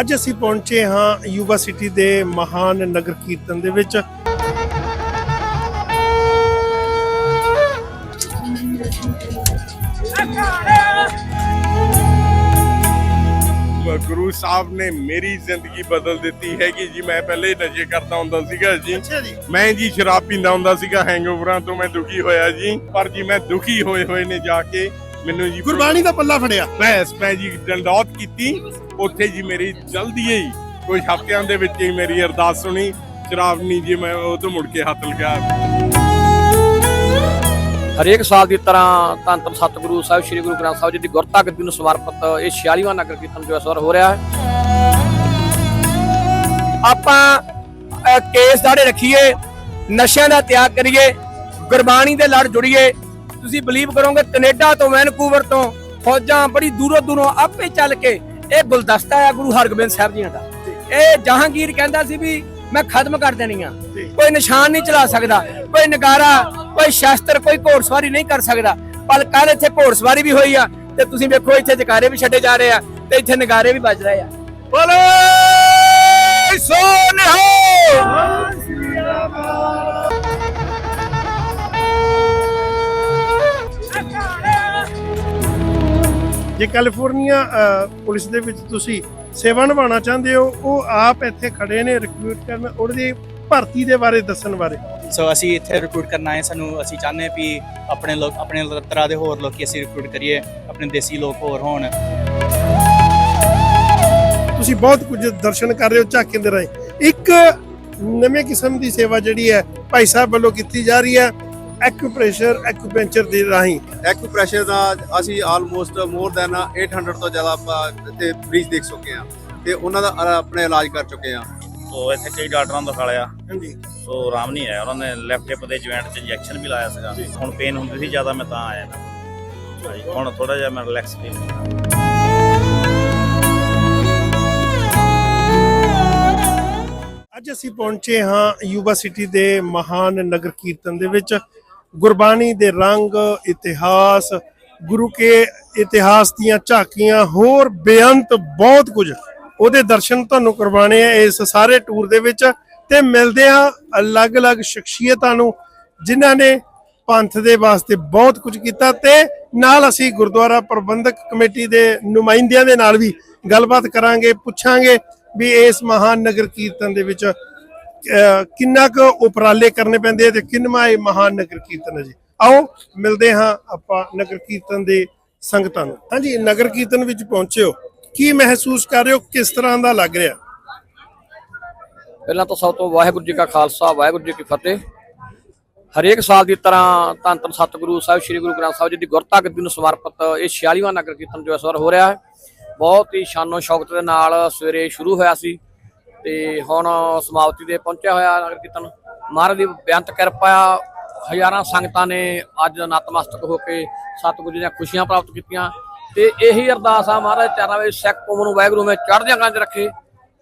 ਅੱਜ ਅਸੀਂ ਪਹੁੰਚੇ ਹਾਂ ਯੂਬਾ ਸਿਟੀ ਦੇ ਮਹਾਨ ਨਗਰ ਕੀਰਤਨ ਦੇ ਵਿੱਚ। ਗੁਰੂ ਸਾਹਿਬ ਨੇ ਮੇਰੀ ਜ਼ਿੰਦਗੀ ਬਦਲ ਦਿੱਤੀ ਹੈਗੀ ਜੀ। ਮੈਂ ਪਹਿਲੇ ਨਸ਼ੇ ਕਰਦਾ ਹੁੰਦਾ ਸੀਗਾ ਜੀ। ਮੈਂ ਜੀ ਸ਼ਰਾਬ ਪੀਂਦਾ ਹੁੰਦਾ ਸੀਗਾ ਹੈਂਗਓਵਰਾਂ ਤੋਂ ਮੈਂ ਦੁਖੀ ਹੋਇਆ ਜੀ। ਪਰ ਜੀ ਮੈਂ ਦੁਖੀ ਹੋਏ ਹੋਏ ਨੇ ਜਾ ਕੇ ਮੈਨੂੰ ਜੀ ਗੁਰਬਾਣੀ ਦਾ ਪੱਲਾ ਫੜਿਆ। ਬੈਸ ਮੈਂ ਜੀ ਡੰਡੌਤ ਕੀਤੀ। ਉੱਥੇ ਜੀ ਮੇਰੀ ਜਲਦੀ ਹੀ ਕੋਈ ਹਫ਼ਤਿਆਂ ਦੇ ਵਿੱਚ ਹੀ ਮੇਰੀ ਅਰਦਾਸ ਸੁਣੀ ਸ਼ਰਾਬ ਜੀ ਮੈਂ ਉਹ ਤੋਂ ਮੁੜ ਕੇ ਹੱਥ ਲਗਾਇਆ ਹਰੇਕ ਸਾਲ ਦੀ ਤਰ੍ਹਾਂ ਧੰਨ ਧੰਨ ਸਤਿਗੁਰੂ ਸਾਹਿਬ, ਸ੍ਰੀ ਗੁਰੂ ਗ੍ਰੰਥ ਸਾਹਿਬ ਜੀ ਦੀ ਗੁਰਤਾ ਗੱਦੀ ਨੂੰ ਸਮਰਪਿਤ ਇਹ 46ਵਾਂ ਨਗਰ ਕੀਰਤਨ ਜੋ ਇਸ ਵਾਰ ਹੋ ਰਿਹਾ ਹੈ। ਆਪਾਂ ਕੇਸ ਦਾੜੇ ਰੱਖੀਏ, ਨਸ਼ਿਆਂ ਦਾ ਤਿਆਗ ਕਰੀਏ, ਗੁਰਬਾਣੀ ਦੇ ਲੜ ਜੁੜੀਏ। ਤੁਸੀਂ ਬਲੀਵ ਕਰੋਗੇ, ਕੈਨੇਡਾ ਤੋਂ ਵੈਨਕੂਵਰ ਤੋਂ ਫੌਜਾਂ ਬੜੀ ਦੂਰੋਂ ਦੂਰੋਂ ਆਪੇ ਚੱਲ ਕੇ ਇਹ ਗੁਲਦਸਤਾ ਹੈ ਗੁਰੂ ਹਰਗੋਬਿੰਦ ਸਾਹਿਬ ਜੀਆਂ ਦਾ। ਇਹ ਜਹਾਂਗੀਰ ਕਹਿੰਦਾ ਸੀ ਵੀ ਮੈਂ ਖਤਮ ਕਰ ਦੇਣੀ ਆ। ਕੋਈ ਨਿਸ਼ਾਨ ਨਹੀਂ ਚਲਾ ਸਕਦਾ ਕੋਈ ਨਗਾਰਾ ਕੋਈ ਸ਼ਾਸਤਰ ਕੋਈ ਘੋੜਸਵਾਰੀ ਨਹੀਂ ਕਰ ਸਕਦਾ। ਪਰ ਕੱਲ ਇੱਥੇ ਘੋੜਸਵਾਰੀ ਵੀ ਹੋਈ ਆ ਤੇ ਤੁਸੀਂ ਵੇਖੋ ਇੱਥੇ ਜਕਾਰੇ ਵੀ ਛੱਡੇ ਜਾ ਰਹੇ ਆ ਤੇ ਇੱਥੇ ਨਗਾਰੇ ਵੀ ਵੱਜ ਰਹੇ ਆ। ਬੋਲੇ ਸੋਨਿਹੋ ਜੇ ਕੈਲੀਫੋਰਨੀਆ ਪੁਲਿਸ ਦੇ ਵਿੱਚ ਤੁਸੀਂ ਸੇਵਾ ਨਿਭਾਉਣਾ ਚਾਹੁੰਦੇ ਹੋ ਉਹ ਆਪ ਇੱਥੇ ਖੜੇ ਨੇ ਰਿਕਰੂਟ ਕਰਨ ਉਹਦੀ ਭਰਤੀ ਦੇ ਬਾਰੇ ਦੱਸਣ ਬਾਰੇ। ਸੋ ਅਸੀਂ ਇੱਥੇ ਰਿਕਰੂਟ ਕਰਨਾ ਹੈ। ਸਾਨੂੰ ਅਸੀਂ ਚਾਹੁੰਦੇ ਹਾਂ ਵੀ ਆਪਣੇ ਲੋਕ ਆਪਣੇ ਤਰ੍ਹਾਂ ਦੇ ਹੋਰ ਲੋਕੀ ਅਸੀਂ ਰਿਕਰੂਟ ਕਰੀਏ ਆਪਣੇ ਦੇਸੀ ਲੋਕ ਹੋਰ ਹੋਣ। ਤੁਸੀਂ ਬਹੁਤ ਕੁਝ ਦਰਸ਼ਨ ਕਰ ਰਹੇ ਹੋ ਝਾਕੀ ਦੇ ਰਾਹੀਂ। ਇੱਕ ਨਵੇਂ ਕਿਸਮ ਦੀ ਸੇਵਾ ਜਿਹੜੀ ਹੈ ਭਾਈ ਸਾਹਿਬ ਵੱਲੋਂ ਕੀਤੀ ਜਾ ਰਹੀ ਹੈ। ਐਕੂਪ੍ਰੈਸ਼ਰ ਐਕੂਪੈਂਚਰ ਦੇ ਰਾਹੀਂ। ਐਕੂਪ੍ਰੈਸ਼ਰ ਦਾ ਅਸੀਂ ਆਲਮੋਸਟ ਮੋਰ ਦੈਨ 800 ਤੋਂ ਜ਼ਿਆਦਾ ਆਪਾਂ ਤੇ ਮਰੀਜ਼ ਦੇਖ ਚੁੱਕੇ ਆ ਤੇ ਉਹਨਾਂ ਦਾ ਆਪਣੇ ਇਲਾਜ ਕਰ ਚੁੱਕੇ ਆ ਸੋ ਇੱਥੇ ਕਈ ਡਾਕਟਰਾਂ ਨੂੰ ਦਿਖਾ ਲਿਆ। ਹਾਂਜੀ। ਸੋ ਆਰਾਮ ਨਹੀਂ ਆਇਆ। ਉਹਨਾਂ ਨੇ ਲੈਫਟ ਹਿਪ ਦੇ ਜੁਆਇੰਟ 'ਚ ਇੰਜੈਕਸ਼ਨ ਵੀ ਲਾਇਆ ਸੀਗਾ। ਹੁਣ ਪੇਨ ਹੁੰਦੀ ਸੀ ਜ਼ਿਆਦਾ ਮੈਂ ਤਾਂ ਆਇਆ ਨਾ। ਹੁਣ ਥੋੜਾ ਜਿਹਾ ਮੈਂ ਰਿਲੈਕਸ ਫੀਲ ਅੱਜ ਅਸੀਂ ਪਹੁੰਚੇ ਹਾਂ ਯੂਬਾ ਸਿਟੀ ਦੇ ਮਹਾਨ ਨਗਰ ਕੀਰਤਨ ਦੇ ਵਿੱਚ। ਗੁਰਬਾਣੀ ਦੇ ਰੰਗ, ਇਤਿਹਾਸ, ਗੁਰੂ ਕੇ ਇਤਿਹਾਸ ਦੀਆਂ ਝਾਕੀਆਂ, ਹੋਰ ਬੇਅੰਤ ਬਹੁਤ ਕੁਝ। ਉਹਦੇ ਦਰਸ਼ਨ ਤੁਹਾਨੂੰ ਕਰਵਾਣੇ ਆ ਇਸ ਸਾਰੇ ਟੂਰ ਦੇ ਵਿੱਚ ਤੇ ਮਿਲਦੇ ਆ ਅਲੱਗ-ਅਲੱਗ ਸ਼ਖਸੀਅਤਾਂ ਨੂੰ, ਜਿਨ੍ਹਾਂ ਨੇ ਪੰਥ ਦੇ ਵਾਸਤੇ ਬਹੁਤ ਕੁਝ ਕੀਤਾ ਤੇ ਨਾਲ ਅਸੀਂ ਗੁਰਦੁਆਰਾ ਪ੍ਰਬੰਧਕ ਕਮੇਟੀ ਦੇ ਨੁਮਾਇੰਦਿਆਂ ਦੇ ਨਾਲ ਵੀ ਗੱਲਬਾਤ ਕਰਾਂਗੇ, ਪੁੱਛਾਂਗੇ ਵੀ ਇਸ ਮਹਾਨ ਨਗਰ ਕੀਰਤਨ ਦੇ ਵਿੱਚ ਕਿੰਨਾ ਕੁ ਉਪਰਾਲੇ ਕਰਨੇ ਪੈਂਦੇ ਆ ਤੇ ਕਿੰਨਵਾਂ ਇਹ ਮਹਾਨ ਨਗਰ ਕੀਰਤਨ ਹੈ ਜੀ? ਆਓ, ਮਿਲਦੇ ਹਾਂ ਆਪਾਂ ਨਗਰ ਕੀਰਤਨ ਦੇ ਸੰਗਤਾਂ ਨੂੰ। ਹਾਂਜੀ, ਨਗਰ ਕੀਰਤਨ ਵਿੱਚ ਪਹੁੰਚੇ ਹੋ ਕੀ ਮਹਿਸੂਸ ਕਰ ਰਹੇ ਹੋ? ਕਿਸ ਤਰ੍ਹਾਂ ਦਾ ਲੱਗ ਰਿਹਾ? ਪਹਿਲਾਂ ਤਾਂ ਸਭ ਤੋਂ ਵਾਹਿਗੁਰੂ ਜੀ ਕਾ ਖਾਲਸਾ, ਵਾਹਿਗੁਰੂ ਜੀ ਕੀ ਫਤਿਹ। ਹਰੇਕ ਸਾਲ ਦੀ ਤਰ੍ਹਾਂ ਧੰਨ ਧੰਨ ਸਤਿਗੁਰੂ ਸਾਹਿਬ, ਸ੍ਰੀ ਗੁਰੂ ਗ੍ਰੰਥ ਸਾਹਿਬ ਜੀ ਦੀ ਗੁਰਤਾ ਗੱਦੀ ਨੂੰ ਸਮਰਪਿਤ ਇਹ 46ਵਾਂ ਨਗਰ ਕੀਰਤਨ ਜੋ ਇਸ ਵਾਰ ਹੋ ਰਿਹਾ ਹੈ। ਬਹੁਤ ਹੀ ਸ਼ਾਨੋ ਸ਼ੌਕਤ ਦੇ ਨਾਲ ਸਵੇਰੇ ਸ਼ੁਰੂ ਹੋਇਆ ਸੀ। ਤੇ ਹੁਣ ਸਮਾਪਤੀ ਤੇ ਪਹੁੰਚਿਆ ਹੋਇਆ ਨਗਰ ਕੀਰਤਨ। ਮਹਾਰਾਜ ਦੀ ਬੇਅੰਤ ਕਿਰਪਾ ਹਜ਼ਾਰਾਂ ਸੰਗਤਾਂ ਨੇ ਅੱਜ ਨਤਮਸਤਕ ਹੋ ਕੇ ਸਤਿਗੁਰੂ ਜੀ ਦੀਆਂ ਖੁਸ਼ੀਆਂ ਪ੍ਰਾਪਤ ਕੀਤੀਆਂ। ਤੇ ਇਹੀ ਅਰਦਾਸ ਆ ਮਹਾਰਾਜ ਚਰਨਾਂ ਵਿੱਚ ਸਿੱਖ ਕੌਮ ਨੂੰ ਵਾਹਿਗੁਰੂ ਵਿੱਚ ਚੜ੍ਹਦਿਆਂ ਕਲਾਂ ਰੱਖੇ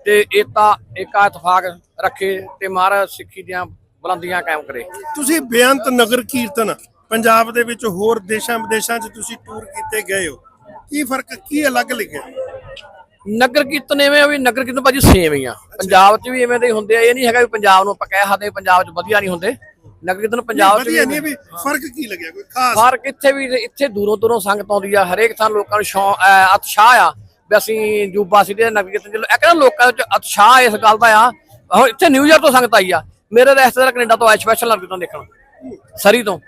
ਤੇ ਏਤਾ ਏਕਾ ਇਤਫਾਕ ਰੱਖੇ ਤੇ ਮਹਾਰਾਜ ਸਿੱਖੀ ਦੀਆਂ ਬੁਲੰਦੀਆਂ ਕਾਇਮ ਕਰੇ। ਤੁਸੀਂ ਬੇਅੰਤ ਨਗਰ ਕੀਰਤਨ ਪੰਜਾਬ ਦੇ ਵਿੱਚ ਹੋਰ ਦੇਸ਼ਾਂ ਵਿਦੇਸ਼ਾਂ 'ਚ ਤੁਸੀਂ ਟੂਰ ਕੀਤੇ ਗਏ ਹੋ। ਕੀ ਫ਼ਰਕ, ਕੀ ਅਲੱਗ ਲੱਗਿਆ ਨਗਰ ਕੀਰਤਨ ਐਵੇਂ ਆ ਵੀ ਨਗਰ ਕੀਰਤਨ ਭਾਜੀ ਸੇਮ ਹੀ ਆ। ਪੰਜਾਬ 'ਚ ਵੀ ਐਵੇਂ ਦੇ ਹੁੰਦੇ ਆ ਇਹ ਨਹੀਂ ਹੈਗਾ ਵੀ ਪੰਜਾਬ ਨੂੰ ਆਪਾਂ ਕਹਿ ਸਕਦੇ ਪੰਜਾਬ 'ਚ ਵਧੀਆ ਨਹੀਂ ਹੁੰਦੇ। ਨਗਰ ਕੀਰਤਨ ਪੰਜਾਬ 'ਚ ਵਧੀਆ ਵੀ ਨਹੀਂ ਵੀ ਫ਼ਰਕ ਕੀ ਲੱਗਿਆ ਕੋਈ ਖਾਸ? ਫ਼ਰਕ ਇੱਥੇ ਵੀ ਇੱਥੇ ਦੂਰੋਂ ਦੂਰੋਂ ਸੰਗਤ ਆਉਂਦੀ ਆ ਹਰੇਕ ਥਾਂ ਲੋਕਾਂ ਨੂੰ ਸ਼ੌਂ- ਅਹ ਉਤਸ਼ਾਹ ਆ ਵੀ ਅਸੀਂ ਜੂਬਾ ਸਿਟੀ ਦੇ ਨਗਰ ਕੀਰਤਨ ਚਲੋ ਇਹ ਕਹਿੰਦਾ ਲੋਕਾਂ ਵਿੱਚ ਉਤਸ਼ਾਹ ਇਸ ਗੱਲ ਦਾ ਆ। ਹੁਣ ਇੱਥੇ ਨਿਊਯਾਰਕ ਤੋਂ ਸੰਗਤ ਆਈ ਆ। ਮੇਰੇ ਰਿਸ਼ਤੇਦਾਰ ਕੈਨੇਡਾ ਤੋਂ ਆਏ ਸਪੈਸ਼ਲ ਨਗਰ ਕੀਰਤਨ ਦੇਖਣ। ਸਰੀ ਤੋਂ।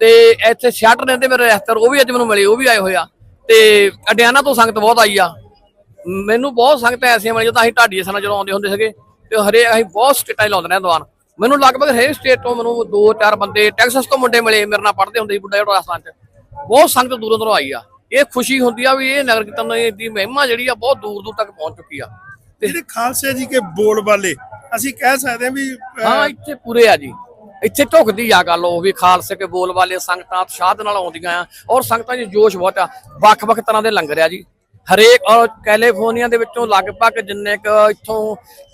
ਤੇ ਇੱਥੇ ਸ਼ਾਟਰ ਰਹਿੰਦੇ ਮੇਰੇ ਰਿਸ਼ਤੇਦਾਰ ਉਹ ਵੀ ਅੱਜ ਮੈਨੂੰ ਮਿਲੇ ਉਹ ਵੀ ਆਏ ਹੋਏ ਆ। ਤੇ ਅਡਿਆਨਾ ਤੋਂ ਸੰਗਤ ਬਹੁਤ ਆਈ ਆ। ਮੈਨੂੰ ਬਹੁਤ ਸੰਗਤ ਐਸੀਆਂ ਮਿਲੀਆਂ ਤਾਂ ਅਸੀਂ ਢਾਡੀ ਸਨਾ ਜਦੋਂ ਆਉਂਦੇ ਹੁੰਦੇ ਸੀਗੇ ਤੇ ਹਰੇ ਅਸੀਂ ਬਹੁਤ ਸਟੇਟਾਂ ਹੀ ਲਾਉਂਦੇ ਰਹੇ ਦੀਵਾਨ। ਮੈਨੂੰ ਲਗਭਗ ਹਰੇਕ ਸਟੇਟ ਤੋਂ ਮੈਨੂੰ ਦੋ ਚਾਰ ਬੰਦੇ ਟੈਕਸਸ ਤੋਂ ਮੁੰਡੇ ਮਿਲੇ ਮੇਰੇ ਨਾਲ ਪੜ੍ਹਦੇ ਹੁੰਦੇ ਸੀ ਬੁੱਢਾ ਜਿਹੜਾ ਰਾਜਸਥਾਨ ਚ। ਬਹੁਤ ਸੰਗਤ ਦੂਰੋਂ ਦੂਰੋਂ ਆਈ ਆ। ਇਹ ਖੁਸ਼ੀ ਹੁੰਦੀ ਆ ਵੀ ਇਹ ਨਗਰ ਕੀਰਤਨ ਦੀ ਮਹਿਮਾ ਜਿਹੜੀ ਆ ਬਹੁਤ ਦੂਰ ਦੂਰ ਤੱਕ ਪਹੁੰਚ ਚੁੱਕੀ ਆ। ਜਿਹੜੇ ਖਾਲਸੇ ਜੀ ਕੇ ਬੋਲ ਵਾਲੇ ਅਸੀਂ ਕਹਿ ਸਕਦੇ ਹਾਂ ਵੀ ਹਾਂ ਇੱਥੇ ਪੂਰੇ ਆ ਜੀ। ਇੱਥੇ ਢੁਕਦੀ ਆ ਗੱਲ ਉਹ ਵੀ ਖਾਲਸੇ ਕੇ ਬੋਲ ਵਾਲੇ ਸੰਗਤਾਂ ਉਤਸ਼ਾਹ ਨਾਲ ਆਉਂਦੀਆਂ ਆ ਔਰ ਸੰਗਤਾਂ 'ਚ ਜੋਸ਼ ਬਹੁਤ ਆ। ਵੱਖ-ਵੱਖ ਤਰ੍ਹਾਂ ਦੇ ਲੰਗਰ ਆ ਜੀ। ਹਰੇਕ ਔਰ ਕੈਲੀਫੋਰਨੀਆ ਦੇ ਵਿੱਚੋਂ ਲਗਭਗ ਜਿੰਨੇ ਕ ਇੱਥੋਂ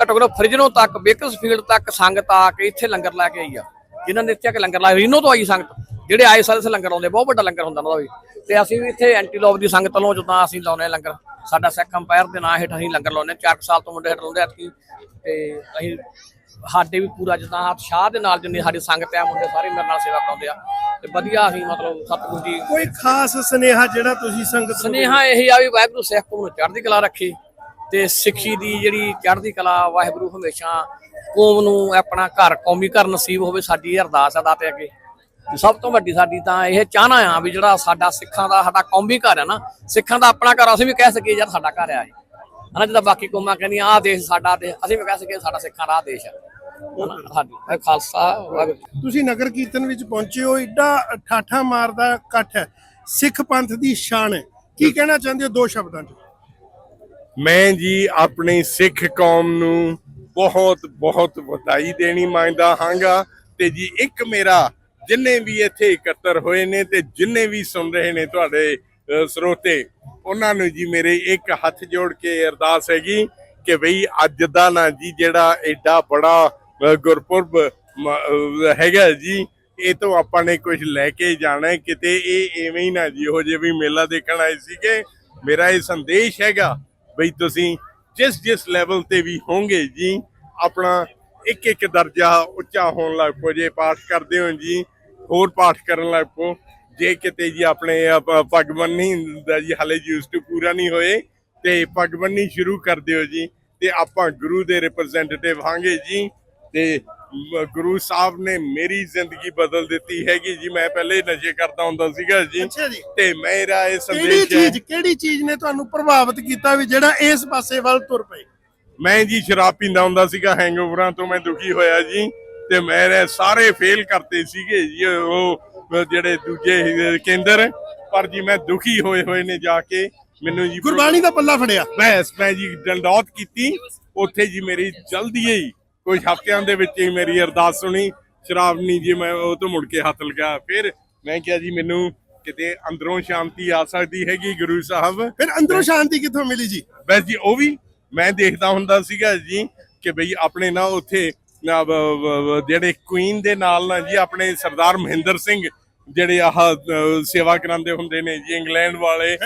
ਘੱਟੋ ਘੱਟ ਫ੍ਰਿਜਨੋ ਤੱਕ ਬੇਕਰਸਫੀਲਡ ਤੱਕ ਸੰਗਤ ਆ ਕੇ ਇੱਥੇ ਲੰਗਰ ਲਾ ਕੇ ਆਈ ਆ। ਜਿਨ੍ਹਾਂ ਨੇ ਇੱਥੇ ਆ ਕੇ ਲੰਗਰ ਲਾਇਆ ਰੀਨੋ ਤੋਂ ਆਈ ਸੰਗਤ। ਜਿਹੜੇ ਆਏ ਸਾਲ ਲੰਗਰ ਲਾਉਂਦੇ, ਬਹੁਤ ਵੱਡਾ ਲੰਗਰ ਹੁੰਦਾ ਉਹਨਾਂ ਦਾ ਵੀ। ਤੇ ਅਸੀਂ ਵੀ ਇੱਥੇ ਐਂਟੀਲੋਪ ਦੀ ਸੰਗਤ ਵੱਲੋਂ ਜਦੋਂ ਅਸੀਂ ਲਾਉਂਦੇ ਹਾਂ ਲੰਗਰ। ਸਾਡਾ ਸਿੱਖ ਅੰਪਾਇਰ ਦੇ ਨਾਂ ਹੇਠ ਅਸੀਂ ਲੰਗਰ ਲਾਉਂਦੇ ਹਾਂ। ਚਾਰ ਕੁ ਸਾਲ ਤੋਂ ਮੁੰਡੇ ਹੇਠ ਲਾਉਂਦੇ ਆ ਤੇ ਅਸੀਂ ਸਾਡੇ ਵੀ ਪੂਰਾ ਜਿੱਦਾਂ ਉਤਸ਼ਾਹ ਦੇ ਨਾਲ ਜਿੰਨੀ ਸਾਡੀ ਸੰਗਤ ਆ ਮੁੰਡੇ ਸਾਰੇ ਮੇਰੇ ਨਾਲ ਸੇਵਾ ਕਰਾਉਂਦੇ ਆ। ਤੇ ਵਧੀਆ ਅਸੀਂ ਮਤਲਬ ਸਤਿਗੁਰੂ ਜੀ। ਕੋਈ ਖਾਸ ਸੁਨੇਹਾ ਜਿਹੜਾ ਤੁਸੀਂ ਸੰਗਤ ਸੁਨੇਹਾ ਇਹ ਆ ਵੀ ਵਾਹਿਗੁਰੂ ਸਿੱਖ ਕੌਮ ਨੂੰ ਚੜ੍ਹਦੀ ਕਲਾ ਰੱਖੇ ਤੇ ਸਿੱਖੀ ਦੀ ਜਿਹੜੀ ਚੜ੍ਹਦੀ ਕਲਾ ਵਾਹਿਗੁਰੂ ਹਮੇਸ਼ਾ ਕੌਮ ਨੂੰ ਆਪਣਾ ਘਰ ਕੌਮੀ ਘਰ ਨਸੀਬ ਹੋਵੇ ਸਾਡੀ ਅਰਦਾਸ ਆ ਦਾਤੇ ਅੱਗੇ। ਤੇ ਸਭ ਤੋਂ ਵੱਡੀ ਸਾਡੀ ਤਾਂ ਇਹ ਚਾਹਨਾ ਆ ਵੀ ਜਿਹੜਾ ਸਾਡਾ ਸਿੱਖਾਂ ਦਾ ਸਾਡਾ ਕੌਮੀ ਘਰ ਹੈ ਨਾ ਸਿੱਖਾਂ ਦਾ ਆਪਣਾ ਘਰ ਅਸੀਂ ਵੀ ਕਹਿ ਸਕੀਏ ਯਾਰ ਸਾਡਾ ਘਰ ਆ ਹਨਾ ਜਿੱਦਾਂ ਬਾਕੀ ਕੌਮਾਂ ਕਹਿੰਦੀਆਂ ਆਹ ਦੇਸ਼ ਸਾਡਾ ਦੇਸ਼ ਅਸੀਂ ਵੀ ਕਹਿ ਸਕੀਏ ਸਾਡਾ ਸਿੱਖਾਂ ਦਾ ਦੇਸ਼ ਹੈ ਖਾਲਸਾ ਵਾਹਿਗੁਰੂ। ਤੁਸੀਂ ਨਗਰ ਕੀਰਤਨ ਵਿੱਚ ਪਹੁੰਚੇ ਹੋ ਏਡਾ ਠਾਠਾ ਮਾਰਦਾ ਇਕੱਠ ਹੈ ਸਿੱਖ ਪੰਥ ਦੀ ਸ਼ਾਨ ਹੈ। ਕੀ ਕਹਿਣਾ ਚਾਹੁੰਦੇ ਹੋ ਦੋ ਸ਼ਬਦਾਂ 'ਚ? ਮੈਂ ਜੀ ਆਪਣੀ ਸਿੱਖ ਕੌਮ ਨੂੰ ਬਹੁਤ ਬਹੁਤ ਵਧਾਈ ਦੇਣੀ ਮੰਗਦਾ ਹਾਂਗਾ ਤੇ ਜੀ ਇੱਕ ਮੇਰਾ ਜਿੰਨੇ ਵੀ ਇੱਥੇ ਇਕੱਤਰ ਹੋਏ ਨੇ ਤੇ ਜਿੰਨੇ ਵੀ ਸੁਣ ਰਹੇ ਨੇ ਤੁਹਾਡੇ ਸਰੋਤੇ ਉਹਨਾਂ ਨੂੰ ਜੀ ਮੇਰੇ ਇੱਕ ਹੱਥ ਜੋੜ ਕੇ ਅਰਦਾਸ ਹੈਗੀ ਕਿ ਬਈ ਅੱਜ ਦਾ ਨਾ ਜੀ ਜਿਹੜਾ ਐਡਾ ਬੜਾ ਗੁਰਪੁਰਬ, ਮ- ਹੈਗਾ ਜੀ। ਇਹ ਤੋਂ ਆਪਾਂ ਨੇ ਕੁਝ ਲੈ ਕੇ ਜਾਣਾ ਕਿਤੇ ਇਹ ਐਵੇਂ ਹੀ ਨਾ ਜੀ ਹੋ ਜੇ ਵੀ ਮੇਲਾ ਦੇਖਣ ਆਏ ਸੀਗੇ। ਮੇਰਾ ਇਹ ਸੰਦੇਸ਼ ਹੈਗਾ ਬਈ ਤੁਸੀਂ ਜਿਸ ਜਿਸ ਲੈਵਲ ਤੇ ਵੀ ਹੋਗੇ ਜੀ, ਆਪਣਾ ਇੱਕ ਇੱਕ ਦਰਜਾ ਉੱਚਾ ਹੋਣ ਲੱਗ ਪੋ, ਜੇ ਪਾਠ ਕਰਦੇ ਹੋ ਜੀ, ਹੋਰ ਪਾਠ ਕਰਨ ਲੱਗ ਪੋ। ਜੇ ਕਿਤੇ ਜੀ ਆਪਣੇ ਆਪ- ਪੱਗ ਬੰਨੀ ਦਾ ਜੀ ਹਲੇ ਉਸ ਤੋਂ ਪੂਰਾ ਨਹੀਂ ਹੋਏ, ਤੇ ਪੱਗ ਬੰਨੀ ਸ਼ੁਰੂ ਕਰ ਦਿਓ ਜੀ, ਤੇ ਆਪਾਂ ਗੁਰੂ ਦੇ ਰਿਪਰੈਜ਼ੈਂਟੇਟਿਵ ਹਾਂਗੇ ਜੀ। ਤੇ ਮ- ਗੁਰੂ ਸਾਹਿਬ ਨੇ ਮੇਰੀ ਜ਼ਿੰਦਗੀ ਬਦਲ ਦਿੱਤੀ ਹੈਗੀ ਜੀ। ਮੈਂ ਪਹਿਲੇ ਨਸ਼ੇ ਕਰਦਾ ਹੁੰਦਾ ਸੀਗਾ ਜੀ। ਤੇ ਮੇਰਾ ਇਹ ਕਿਹੜੀ ਸੰਦੇਸ਼ ਹੈ ਚੀਜ਼ ਕਿਹੜੀ ਚੀਜ਼ ਨੇ ਤੁਹਾਨੂੰ ਪ੍ਰਭਾਵਿਤ ਕੀਤਾ ਵੀ ਜਿਹੜਾ ਇਸ ਪਾਸੇ ਵੱਲ ਤੁਰ ਪਏ? ਮੈਂ ਜੀ ਸ਼ਰਾਬ ਪੀਂਦਾ ਹੁੰਦਾ ਸੀਗਾ ਹੈਂਗਓਵਰਾਂ ਤੋਂ ਮੈਂ ਦੁਖੀ ਹੋਇਆ ਜੀ। ਤੇ ਮੇਰੇ ਸਾਰੇ ਫੇਲ ਕਰਤੇ ਸੀਗੇ ਜੀ ਉਹ ਜਿਹੜੇ ਦੂਜੇ ਕੇਂਦਰ। ਪਰ ਜੀ ਮੈਂ ਦੁਖੀ ਹੋਏ ਹੋਏ ਨੇ ਜਾ ਕੇ। ਮੈਨੂੰ ਜੀ ਗੁਰਬਾਣੀ ਦਾ ਪੱਲਾ ਫੜਿਆ। ਬਸ ਮੈਂ ਜੀ ਡੰਡੌਤ ਕੀਤੀ। ਉੱਥੇ ਜੀ ਮੇਰੀ ਜਲਦੀ ਹੀ ਕੁਝ ਹਫ਼ਤਿਆਂ ਦੇ ਵਿੱਚ ਹੀ ਮੇਰੀ ਅਰਦਾਸ ਸੁਣੀ ਸ਼ਰਾਬ ਨਹੀਂ ਜੀ ਮੈਂ ਉਹ ਤੋਂ ਮੁੜ ਕੇ ਹੱਥ ਲਗਾ ਫਿਰ ਮੈਂ ਕਿਹਾ ਜੀ ਮੈਨੂੰ ਕਿਤੇ ਅੰਦਰੋਂ ਸ਼ਾਂਤੀ ਆ ਸਕਦੀ ਹੈਗੀ ਗੁਰੂ ਸਾਹਿਬ ਫਿਰ ਅੰਦਰੋਂ ਸ਼ਾਂਤੀ ਕਿੱਥੋਂ ਮਿਲੀ ਜੀ ਬਸ ਜੀ ਉਹ ਵੀ ਮੈਂ ਦੇਖਦਾ ਹੁੰਦਾ ਸੀਗਾ ਜੀ ਕਿ ਬਈ ਆਪਣੇ ਨਾ ਉੱਥੇ ਜਿਹੜੇ ਕੁਈਨ ਦੇ ਨਾਲ ਨਾ ਜੀ ਆਪਣੇ ਸਰਦਾਰ ਮਹਿੰਦਰ ਸਿੰਘ ਜਿਹੜੇ ਆਹ ਸੇਵਾ ਕਰਾਉਂਦੇ ਹੁੰਦੇ ਨੇ ਜੀ ਇੰਗਲੈਂਡ ਵਾਲੇ।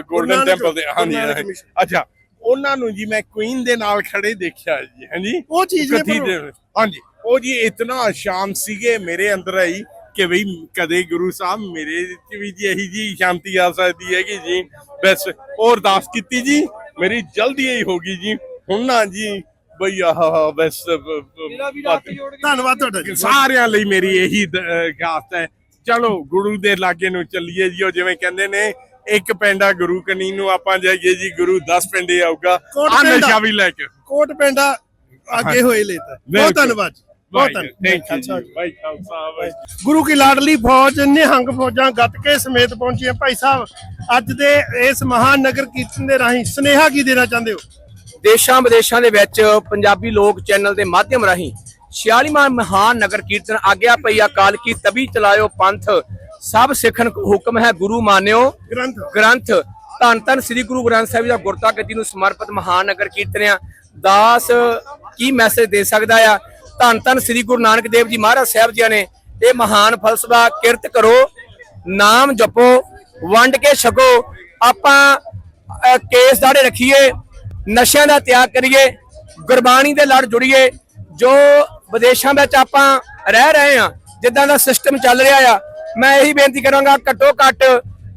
ਗੋਲਡਨ ਟੈਂਪਲ ਦੇ ਹਾਂਜੀ। ਅੱਛਾ ਉਹਨਾਂ ਨੂੰ ਜੀ ਮੈਂ ਕੁਈਨ ਦੇ ਨਾਲ ਖੜੇ ਦੇਖਿਆ ਜੀ ਹਾਂਜੀ ਉਹ ਚੀਜ਼ ਨੇ ਪਰ- ਹਾਂਜੀ ਉਹ ਜੀ ਇਤਨਾ ਸ਼ਾਂਤ ਸੀਗੇ ਮੇਰੇ ਅੰਦਰ ਆਈ ਕਿ ਬਈ ਕਦੇ ਗੁਰੂ ਸਾਹਿਬ ਮੇਰੇ ਚ ਵੀ ਜੀ ਇਹੀ ਜੀ ਸ਼ਾਂਤੀ ਆ ਸਕਦੀ ਹੈਗੀ ਜੀ। ਬਸ ਉਹ ਅਰਦਾਸ ਕੀਤੀ ਜੀ ਮੇਰੀ ਜਲਦੀ ਹੀ ਹੋ ਗਈ ਜੀ। ਹੁਣ ਨਾ ਜੀ ਬਈ ਆਹ ਬਸ ਬ- ਬ- ਧੰਨਵਾਦ ਤੁਹਾਡਾ ਜੀ। ਸਾਰਿਆਂ ਲਈ ਮੇਰੀ ਇਹੀ ਦ- ਅਹ ਹੈ। ਚਲੋ ਗੁਰੂ ਦੇ ਲਾਗੇ ਨੂੰ ਚੱਲੀਏ ਜੀ ਉਹ ਜਿਵੇਂ ਕਹਿੰਦੇ ਨੇ ਇੱਕ ਪੈਂਡਾ ਗੁਰੂ ਕਨੀ ਨੂੰ ਆਪਾਂ ਜਾਈਏ ਜੀ ਗੁਰੂ 10 ਪੈਂਡੇ ਆਊਗਾ। ਆ। ਨਸ਼ਾ ਵੀ ਲੈ ਕੇ। ਕੋਟ ਪੈਂਡਾ ਅੱਗੇ ਹੋਏ ਲੇਤਾ। ਬਹੁਤ। ਧੰਨਵਾਦ ਬਹੁਤ ਥੈਂਕ ਧੰਨਵਾਦ। ਯੂ ਜੀ ਭਾਈ ਖਾਲਸਾ ਭਾਈ ਗੁਰੂ ਕੀ ਲਾਡਲੀ ਫੌਜ ਨਿਹੰਗ ਫੌਜਾਂ ਗੱਤਕੇ ਸਮੇਤ ਪਹੁੰਚੀਆਂ ਭਾਈ ਸਾਹਿਬ ਅੱਜ ਦੇ ਇਸ ਮਹਾਨ ਨਗਰ ਕੀਰਤਨ ਦੇ ਰਾਹੀਂ ਸੁਨੇਹਾ ਕੀ ਦੇਣਾ ਚਾਹੁੰਦੇ ਹੋ? ਦੇਸ਼ਾਂ ਵਿਦੇਸ਼ਾਂ ਦੇ ਵਿੱਚ ਪੰਜਾਬੀ ਲੋਕ ਚੈਨਲ ਦੇ ਮਾਧਿਅਮ ਰਾਹੀਂ 46ਵਾਂ ਮਹਾਨ ਨਗਰ ਕੀਰਤਨ ਆਗਿਆ ਪਈ ਅਕਾਲ ਕੀ ਤਬੀ ਚਲਾਇਓ ਪੰਥ। ਸਭ ਸਿੱਖਣ ਹੁਕਮ ਹੈ ਗੁਰੂ ਮਾਨਿਓ। ਗ੍ਰੰਥ। ਗ੍ਰੰਥ। ਧੰਨ ਧੰਨ ਸ੍ਰੀ ਗੁਰੂ ਗ੍ਰੰਥ ਸਾਹਿਬ ਜੀ ਦਾ ਗੁਰਤਾ ਗੱਦੀ ਨੂੰ ਸਮਰਪਿਤ ਮਹਾਨ ਨਗਰ ਕੀਰਤਨ ਆ ਦਾਸ ਕੀ ਮੈਸੇਜ ਦੇ ਸਕਦਾ ਆ? ਧੰਨ ਧੰਨ ਸ੍ਰੀ ਗੁਰੂ ਨਾਨਕ ਦੇਵ ਜੀ ਮਹਾਰਾਜ ਸਾਹਿਬ ਜੀ ਨੇ ਇਹ ਮਹਾਨ ਫਲਸਫਾ ਕਿਰਤ ਕਰੋ ਨਾਮ ਜਪੋ ਵੰਡ ਕੇ ਛਕੋ। ਆਪਾਂ ਕੇਸ ਦਾੜੇ ਰੱਖੀਏ ਨਸ਼ਿਆਂ ਦਾ ਤਿਆਗ ਕਰੀਏ ਗੁਰਬਾਣੀ ਦੇ ਲੜ ਜੁੜੀਏ। ਜੋ ਵਿਦੇਸ਼ਾਂ ਵਿੱਚ ਆਪਾਂ ਰਹਿ ਰਹੇ ਆ ਜਿੱਦਾਂ ਦਾ ਸਿਸਟਮ ਚੱਲ ਰਿਹਾ ਆ ਮੈਂ ਇਹੀ ਬੇਨਤੀ ਕਰਾਂਗਾ ਘੱਟੋ ਘੱਟ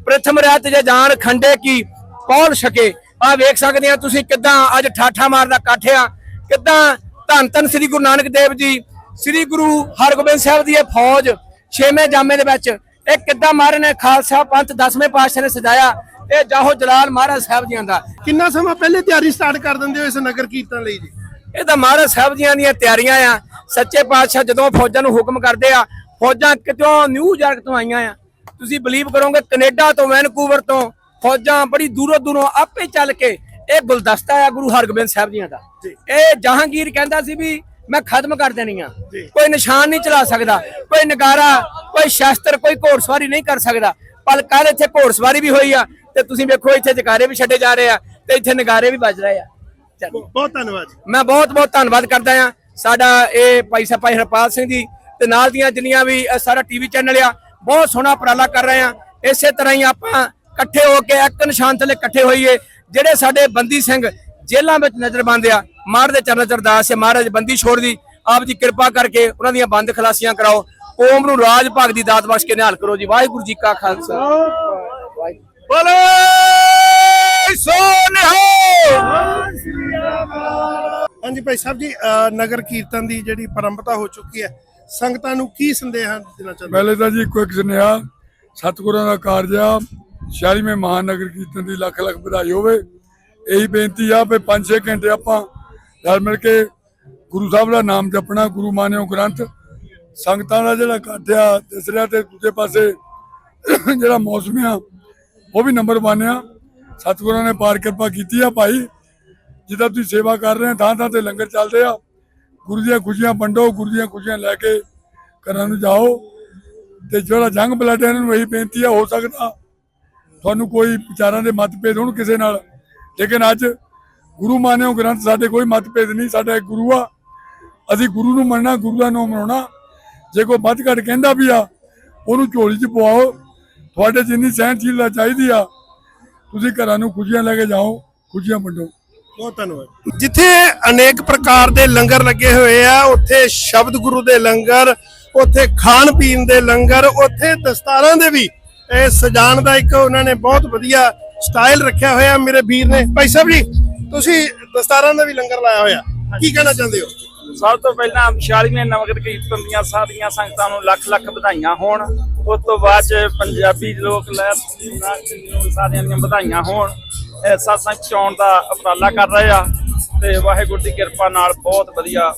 ਪ੍ਰਥਮ ਰਾਤ ਜੇ ਜਾਣ ਖੰਡੇ ਕੀ ਪਹੁੰਚ ਸਕੇ। ਆ ਵੇਖ ਸਕਦੇ ਆ ਤੁਸੀਂ ਕਿੱਦਾਂ ਅੱਜ ਠਾਠਾ ਮਾਰਦਾ ਇਕੱਠ ਆ ਕਿੱਦਾਂ ਧੰਨ ਧੰਨ ਸ੍ਰੀ ਗੁਰੂ ਨਾਨਕ ਦੇਵ ਜੀ ਸ੍ਰੀ ਗੁਰੂ ਹਰਗੋਬਿੰਦ ਸਾਹਿਬ ਦੀ ਇਹ ਫੌਜ ਛੇਵੇਂ ਜਾਮੇ ਦੇ ਵਿੱਚ ਇਹ ਕਿੱਦਾਂ ਮਹਾਰਾਜ ਨੇ ਖਾਲਸਾ ਪੰਥ ਦਸਵੇਂ ਪਾਤਸ਼ਾਹ ਨੇ ਸਜਾਇਆ ਇਹ ਜਾਹੋ ਜਲਾਲ ਮਹਾਰਾਜ ਸਾਹਿਬ ਜੀਆਂ ਦਾ। ਕਿੰਨਾ ਸਮਾਂ ਪਹਿਲੇ ਤਿਆਰੀ ਸਟਾਰਟ ਕਰ ਦਿੰਦੇ ਹੋ ਇਸ ਨਗਰ ਕੀਰਤਨ ਲਈ ਜੀ? ਇਹ ਤਾਂ ਮਹਾਰਾਜ ਸਾਹਿਬ ਜੀਆਂ ਦੀਆਂ ਤਿਆਰੀਆਂ ਆ। ਸੱਚੇ ਪਾਤਸ਼ਾਹ ਜਦੋਂ ਫੌਜਾਂ ਨੂੰ ਹੁਕਮ ਕਰਦੇ ਆ ਫੌਜਾਂ ਕਿਤੋਂ ਨਿਊਯਾਰਕ ਤੋਂ ਆਈਆਂ ਆ। ਤੁਸੀਂ ਬਲੀਵ ਕਰੋਗੇ ਕੈਨੇਡਾ ਤੋਂ ਵੈਨਕੂਵਰ ਤੋਂ ਫੌਜਾਂ ਬੜੀ ਦੂਰੋਂ ਦੂਰੋਂ ਆਪੇ ਚੱਲ ਕੇ ਇਹ ਗੁਲਦਸਤਾ ਆ ਗੁਰੂ ਹਰਗੋਬਿੰਦ ਸਾਹਿਬ ਜੀਆਂ ਦਾ। ਇਹ ਜਹਾਂਗੀਰ ਕਹਿੰਦਾ ਸੀ ਵੀ ਮੈਂ ਖਤਮ ਕਰ ਦੇਣੀ ਆ। ਕੋਈ ਨਿਸ਼ਾਨ ਨਹੀਂ ਚਲਾ ਸਕਦਾ ਕੋਈ ਨਗਾਰਾ ਕੋਈ ਸ਼ਸਤਰ ਕੋਈ ਘੋੜਸਵਾਰੀ ਨਹੀਂ ਕਰ ਸਕਦਾ। ਪਰ ਕੱਲ ਇੱਥੇ ਘੋੜਸਵਾਰੀ ਵੀ ਹੋਈ ਆ ਤੇ ਤੁਸੀਂ ਵੇਖੋ ਇੱਥੇ ਜਕਾਰੇ ਵੀ ਛੱਡੇ ਜਾ ਰਹੇ ਆ ਤੇ ਇੱਥੇ ਨਗਾਰੇ ਵੀ ਵੱਜ ਰਹੇ ਆ। ਬਹੁਤ ਧੰਨਵਾਦ ਮੈਂ ਬਹੁਤ ਬਹੁਤ ਧੰਨਵਾਦ ਕਰਦਾ ਆ। ਸਾਡਾ ਇਹ ਭਾਈ ਸਾਹਿਬ ਭਾਈ ਹਰਪਾਲ ਸਿੰਘ ਜੀ ਤੇ ਨਾਲ ਦੀਆਂ ਜਿੰਨੀਆਂ ਵੀ ਇਹ ਸਾਰਾ ਟੀਵੀ ਚੈਨਲ ਆ, ਬਹੁਤ ਸੋਹਣਾ ਉਪਰਾਲਾ ਕਰ ਰਹੇ ਆ। ਇਸੇ ਤਰ੍ਹਾਂ ਹੀ ਆਪਾਂ ਇਕੱਠੇ ਹੋ ਕੇ ਇੱਕ ਨਿਸ਼ਾਨ ਥੱਲੇ ਇਕੱਠੇ ਹੋਈਏ, ਜਿਹੜੇ ਸਾਡੇ ਬੰਦੀ ਸਿੰਘ ਜੇਲ੍ਹਾਂ ਵਿੱਚ ਨਜ਼ਰਬੰਦ ਆ। ਮਹਾਰਾਜ ਦੇ ਚਰਨ ਚ ਅਰਦਾਸ ਹੈ ਮਹਾਰਾਜ ਬੰਦੀ ਛੋੜ ਦੀ। ਆਪ ਦੀ ਕਿਰਪਾ ਕਰਕੇ ਉਹਨਾਂ ਦੀਆਂ ਬੰਦ ਖਲਾਸੀਆਂ ਕਰਾਓ। ਕੌਮ ਨੂੰ ਰਾਜ ਭਾਗ ਦੀ ਦਾਤ ਬਖਸ਼ ਕੇ ਨਿਹਾਲ ਕਰੋ ਜੀ। ਵਾਹਿਗੁਰੂ ਜੀ ਕਾ ਖਾਲਸਾ। ਬੋਲੇ ਸੋਨਿਹਾਲ ਹਾਂਜੀ ਭਾਈ ਸਾਹਿਬ ਜੀ ਨਗਰ ਕੀਰਤਨ ਦੀ ਜਿਹੜੀ ਪਰੰਪਰਾ ਹੋ ਚੁੱਕੀ ਹੈ ਸੰਗਤਾਂ ਨੂੰ ਕੀ ਸੰਦੇਹ ਦੇਣਾ ਚਾਹੁੰਦੇ ਪਹਿਲੇ ਤਾਂ ਜੀ ਇੱਕੋ ਇੱਕ ਸੁਨੇਹਾ, ਸਤਿਗੁਰਾਂ ਦਾ ਕਾਰਜ ਆ 46ਵੇਂ ਮਹਾਨਗਰ ਕੀਰਤਨ ਦੀ ਲੱਖ ਲੱਖ ਵਧਾਈ ਹੋਵੇ। ਇਹੀ ਬੇਨਤੀ ਆ ਵੀ 5-6 ਘੰਟੇ ਆਪਾਂ ਰਲ ਮਿਲ ਕੇ ਗੁਰੂ ਸਾਹਿਬ ਦਾ ਨਾਮ ਜਪਣਾ, ਗੁਰੂ ਮਾਨਿਓ ਗ੍ਰੰਥ। ਸੰਗਤਾਂ ਦਾ ਜਿਹੜਾ ਇਕੱਠ ਆ ਦਿਸ ਰਿਹਾ ਤੇ ਦੂਜੇ ਪਾਸੇ ਜਿਹੜਾ ਮੌਸਮ ਆ, ਉਹ ਵੀ ਨੰਬਰ 1 ਆ। ਸਤਿਗੁਰਾਂ ਨੇ ਪਾਰ ਕਿਰਪਾ ਕੀਤੀ ਆ ਭਾਈ, ਜਿੱਦਾਂ ਤੁਸੀਂ ਸੇਵਾ ਕਰ ਰਹੇ ਆ, ਥਾਂ ਥਾਂ ਤੇ ਲੰਗਰ ਚੱਲਦੇ ਆ। ਗੁਰੂ ਦੀਆਂ ਖੁਸ਼ੀਆਂ ਵੰਡੋ, ਗੁਰੂ ਦੀਆਂ ਖੁਸ਼ੀਆਂ ਲੈ ਕੇ ਘਰਾਂ ਨੂੰ ਜਾਓ। ਤੇ ਜਿਹੜਾ ਜੰਗ ਬਲੱਡ ਇਹਨਾਂ ਨੂੰ ਇਹੀ ਬੇਨਤੀ ਆ, ਹੋ ਸਕਦਾ ਤੁਹਾਨੂੰ ਕੋਈ ਵਿਚਾਰਾਂ ਦੇ ਮਤਭੇਦ ਹੋਣ ਕਿਸੇ ਨਾਲ। ਲੇਕਿਨ ਅੱਜ ਗੁਰੂ ਮਾਨਿਓ ਗ੍ਰੰਥ ਸਾਡੇ ਕੋਈ ਮਤਭੇਦ ਨਹੀਂ, ਸਾਡਾ ਇੱਕ ਗੁਰੂ ਆ। ਅਸੀਂ ਗੁਰੂ ਨੂੰ ਮੰਨਣਾ, ਗੁਰੂ ਦਾ ਨਾਮ ਮਨਾਉਣਾ ਜੇ ਕੋਈ ਵੱਧ ਘੱਟ ਕਹਿੰਦਾ ਵੀ ਆ, ਉਹਨੂੰ ਝੋਲੀ 'ਚ ਪਵਾਓ। ਤੁਹਾਡੇ ਜਿੰਨੀ ਸਹਿਣਸ਼ੀਲਤਾ ਚਾਹੀਦੀ ਆ, ਤੁਸੀਂ ਘਰਾਂ ਨੂੰ ਖੁਸ਼ੀਆਂ ਲੈ ਕੇ ਜਾਓ, ਖੁਸ਼ੀਆਂ ਵੰਡੋ। ਬਹੁਤ ਧੰਨਵਾਦ। ਜਿੱਥੇ ਅਨੇਕ ਪ੍ਰਕਾਰ ਦੇ ਲੰਗਰ ਲੱਗੇ ਹੋਏ ਆ ਉੱਥੇ ਸ਼ਬਦ ਗੁਰੂ ਦੇ ਲੰਗਰ ਉੱਥੇ ਖਾਣ ਪੀਣ ਦੇ ਲੰਗਰ ਉੱਥੇ ਦਸਤਾਰਾਂ ਦੇ ਵੀ ਇਹ ਸਜਾਣ ਦਾ ਇੱਕ ਉਹਨਾਂ ਨੇ ਬਹੁਤ ਵਧੀਆ ਸਟਾਈਲ ਰੱਖਿਆ ਹੋਇਆ ਮੇਰੇ ਵੀਰ ਨੇ। ਭਾਈ ਸਾਹਿਬ ਜੀ ਤੁਸੀਂ ਦਸਤਾਰਾਂ ਦਾ ਵੀ ਲੰਗਰ ਲਾਇਆ ਹੋਇਆ। ਕੀ ਕਹਿਣਾ ਚਾਹੁੰਦੇ ਹੋ? ਸਭ ਤੋਂ ਪਹਿਲਾਂ 46ਵੇਂ ਨਗਰ ਕੀਰਤਨ ਦੀਆਂ ਸਾਰੀਆਂ ਸੰਗਤਾਂ ਨੂੰ ਲੱਖ ਲੱਖ ਵਧਾਈਆਂ ਹੋਣ। ਉਸ ਤੋਂ ਬਾਅਦ ਚ ਪੰਜਾਬੀ ਲੋਕ ਨੂੰ ਸਾਰਿਆਂ ਦੀਆਂ ਵਧਾਈਆਂ ਹੋਣ। ਸਤਸੰਗ ਚੋਣ ਦਾ ਉਪਰਾਲਾ ਕਰ ਰਹੇ ਆ ਤੇ ਵਾਹਿਗੁਰੂ ਦੀ ਕਿਰਪਾ ਨਾਲ ਬਹੁਤ ਵਧੀਆ।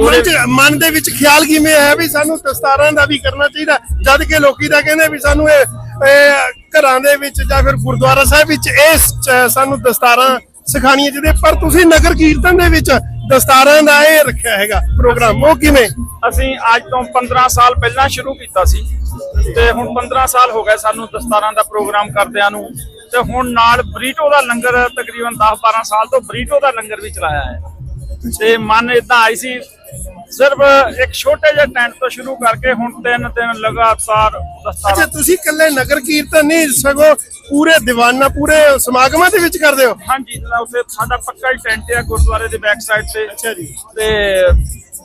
ਮਨ ਚ- ਮਨ ਦੇ ਵਿੱਚ ਖਿਆਲ ਕਿਵੇਂ ਹੈ ਵੀ ਸਾਨੂੰ ਦਸਤਾਰਾਂ ਦਾ ਵੀ ਕਰਨਾ ਚਾਹੀਦਾ? ਜਦ ਕਿ ਲੋਕੀ ਤਾਂ ਕਹਿੰਦੇ ਵੀ ਸਾਨੂੰ ਇਹ ਇਹ ਘਰਾਂ ਦੇ ਵਿੱਚ ਜਾਂ ਫਿਰ ਗੁਰਦੁਆਰਾ ਸਾਹਿਬ ਵਿੱਚ ਇਹ ਸ- ਸਾਨੂੰ ਦਸਤਾਰਾਂ ਸਿਖਾਣੀਆਂ ਚਾਹੀਦੀਆਂ। ਪਰ ਤੁਸੀਂ ਨਗਰ ਕੀਰਤਨ ਦੇ ਵਿੱਚ ਦਸਤਾਰਾਂ ਦਾ ਇਹ ਰੱਖਿਆ ਹੈਗਾ ਪ੍ਰੋਗਰਾਮ ਉਹ ਕਿਵੇਂ? ਅਸੀਂ ਅੱਜ ਤੋਂ 15 ਸਾਲ ਪਹਿਲਾਂ ਸ਼ੁਰੂ ਕੀਤਾ ਸੀ ਤੇ ਹੁਣ 15 ਸਾਲ ਹੋ ਗਏ ਸਾਨੂੰ ਦਸਤਾਰਾਂ ਦਾ ਪ੍ਰੋਗਰਾਮ ਕਰਦਿਆਂ ਨੂੰ। ਤੇ ਹੁਣ ਨਾਲ ਬਰੀਟੋ ਦਾ ਲੰਗਰ ਤਕਰੀਬਨ 10 12 ਸਾਲ ਤੋਂ ਬਰੀਟੋ ਦਾ ਲੰਗਰ ਵੀ ਚਲਾਇਆ ਹੈ। ਤੇ ਮਨ ਇਦਾਂ ਆਈ ਸੀ ਸਿਰਫ ਇੱਕ ਛੋਟੇ ਜਿਹੇ ਟੈਂਟ ਤੋਂ ਸ਼ੁਰੂ ਕਰਕੇ ਹੁਣ ਤਿੰਨ ਦਿਨ ਲਗਾਤਾਰ ਅੱਛਾ ਤੁਸੀਂ ਇਕੱਲੇ ਨਗਰ ਕੀਰਤਨ ਨਹੀਂ ਸਗੋਂ ਪੂਰੇ ਦੀਵਾਨਾ ਪੂਰੇ ਸਮਾਗਮਾਂ ਦੇ ਵਿੱਚ ਕਰਦੇ ਹੋ? ਹਾਂਜੀ ਉੱਥੇ ਸਾਡਾ ਪੱਕਾ ਹੀ ਟੈਂਟ ਹੈ ਗੁਰਦੁਆਰੇ ਦੇ ਬੈਕ ਸਾਈਡ ਤੇ। ਅੱਛਾ ਜੀ। ਤੇ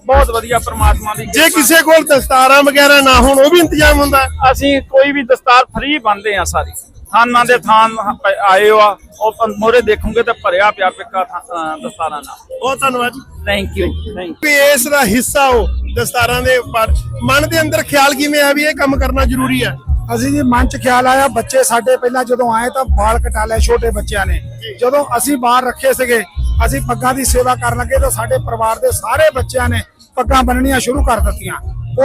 ਬਹੁਤ ਵਧੀਆ ਪ੍ਰਮਾਤਮਾ ਦੀ ਜੇ। ਕਿਸੇ ਕੋਲ ਦਸਤਾਰਾਂ ਵਗੈਰਾ ਨਾ ਹੋਣ ਉਹ ਵੀ ਇੰਤਜ਼ਾਮ ਹੁੰਦਾ? ਅਸੀਂ ਕੋਈ ਵੀ ਦਸਤਾਰ ਫ੍ਰੀ ਬੰਦੇ ਆ ਸਾਰੀ। ਥਾਨਾਂ ਦੇ ਥਾਨ ਆਏ ਹੋ ਆ ਉਹ ਮੋਰੇ ਦੇਖੋਗੇ ਤੇ ਭਰਿਆ ਪਿਆ ਪਿੱਕਾ ਦਸਤਾਰਾਂ ਨਾਲ। ਬਹੁਤ ਧੰਨਵਾਦ ਜੀ। ਥੈਂਕ ਯੂ ਥੈਂਕ ਵੀ ਇਸ ਦਾ ਹਿੱਸਾ ਹੋ ਦਸਤਾਰਾਂ ਦੇ ਉੱਪਰ ਮਨ ਦੇ ਅੰਦਰ ਖਿਆਲ ਕਿਵੇਂ ਆ ਵੀ ਇਹ ਕੰਮ ਕਰਨਾ ਜ਼ਰੂਰੀ ਹੈ ਅਸੀਂ ਜੀ ਮਨ ਚ ਖਿਆਲ ਆਇਆ ਬੱਚੇ ਸਾਡੇ ਪਹਿਲਾਂ ਜਦੋਂ ਆਏ ਤਾਂ ਵਾਲ ਕਟਾ ਲਏ ਛੋਟੇ ਬੱਚਿਆਂ ਨੇ। ਜਦੋਂ ਅਸੀਂ ਬਾਹਰ ਰੱਖੇ ਸੀਗੇ ਅਸੀਂ ਪੱਗਾਂ ਦੀ ਸੇਵਾ ਕਰਨ ਲੱਗੇ ਤਾਂ ਸਾਡੇ ਪਰਿਵਾਰ ਦੇ ਸਾਰੇ ਬੱਚਿਆਂ ਨੇ ਪੱਗਾਂ ਬੰਨਣੀਆਂ ਸ਼ੁਰੂ ਕਰ ਦਿੱਤੀਆਂ।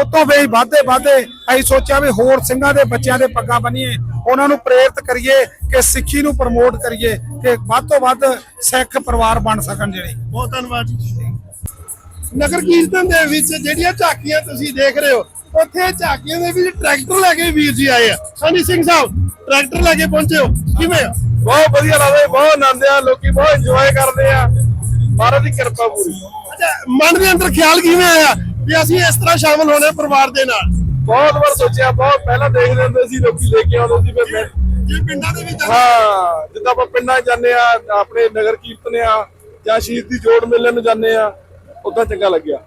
ਉਤੋਂ ਵੀ ਵਾਧੇ ਵਾਧੇ ਅਸੀਂ ਸੋਚਿਆ ਵੀ ਹੋਰ ਸਿੰਘਾਂ ਦੇ ਬੱਚਿਆਂ ਦੇ ਪੱਗਾਂ ਬੰਨੀਏ ਉਹਨਾਂ ਨੂੰ ਪ੍ਰੇਰਿਤ ਕਰੀਏ ਕਿ ਸਿੱਖੀ ਨੂੰ ਪ੍ਰਮੋਟ ਕਰੀਏ ਕਿ ਵੱਧ ਤੋਂ ਵੱਧ ਸਿੱਖ ਪਰਿਵਾਰ ਬਣ ਸਕਣ ਜਿਹੜੇ। ਬਹੁਤ ਧੰਨਵਾਦ ਜੀ ਨਗਰ ਕੀਰਤਨ ਦੇ ਵਿੱਚ ਜਿਹੜੀਆਂ ਝਾਕੀਆਂ ਤੁਸੀਂ ਦੇਖ ਰਹੇ ਹੋ ਉੱਥੇ ਝਾਕੀਆਂ ਦੇ ਵਿੱਚ ਟਰੈਕਟਰ ਲੈ ਕੇ ਵੀਰ ਜੀ ਆਏ ਆ। ਹਾਂਜੀ ਸਿੰਘ ਸਾਹਿਬ ਟਰੈਕਟਰ ਲੈ ਕੇ ਪਹੁੰਚੇ ਹੋ। ਕਿਵੇਂ ਆ? ਬਹੁਤ ਵਧੀਆ ਲੱਗਦਾ ਬਹੁਤ ਆਨੰਦ ਆ ਲੋਕੀ ਬਹੁਤ ਇੰਜੋਏ ਕਰਦੇ ਆ। ਮਹਾਰਾਜ ਦੀ ਕਿਰਪਾ ਪੂਰੀ। ਅੱਛਾ ਮਨ ਦੇ ਅੰਦਰ ਖਿਆਲ ਕਿਵੇਂ ਆਇਆ ਵੀ ਅਸੀਂ ਇਸ ਤਰ੍ਹਾਂ ਸ਼ਾਮਲ ਹੋਣੇ ਪਰਿਵਾਰ ਦੇ ਨਾਲ? ਬਹੁਤ ਵਾਰ ਸੋਚਿਆ ਬਹੁਤ ਪਹਿਲਾਂ ਦੇਖਦੇ ਹੁੰਦੇ ਸੀ ਲੋਕੀ ਲੈ ਕੇ ਆਉਂਦੇ ਸੀ ਫਿਰ ਮੈਂ ਜੇ ਪਿੰਡਾਂ ਦੇ ਵਿੱਚ ਹਾਂ ਜਿੱਦਾਂ ਆਪਾਂ ਪਿੰਡਾਂ 'ਚ ਜਾਂਦੇ ਆ ਆਪਣੇ ਨਗਰ ਕੀਰਤਨ ਆ ਜਾਂ ਸ਼ਹੀਦ ਦੀ ਜੋੜ ਮੇਲੇ ਨੂੰ ਜਾਂਦੇ ਆ ਉਦਾਂ ਚੰਗਾ ਲੱਗਿਆ।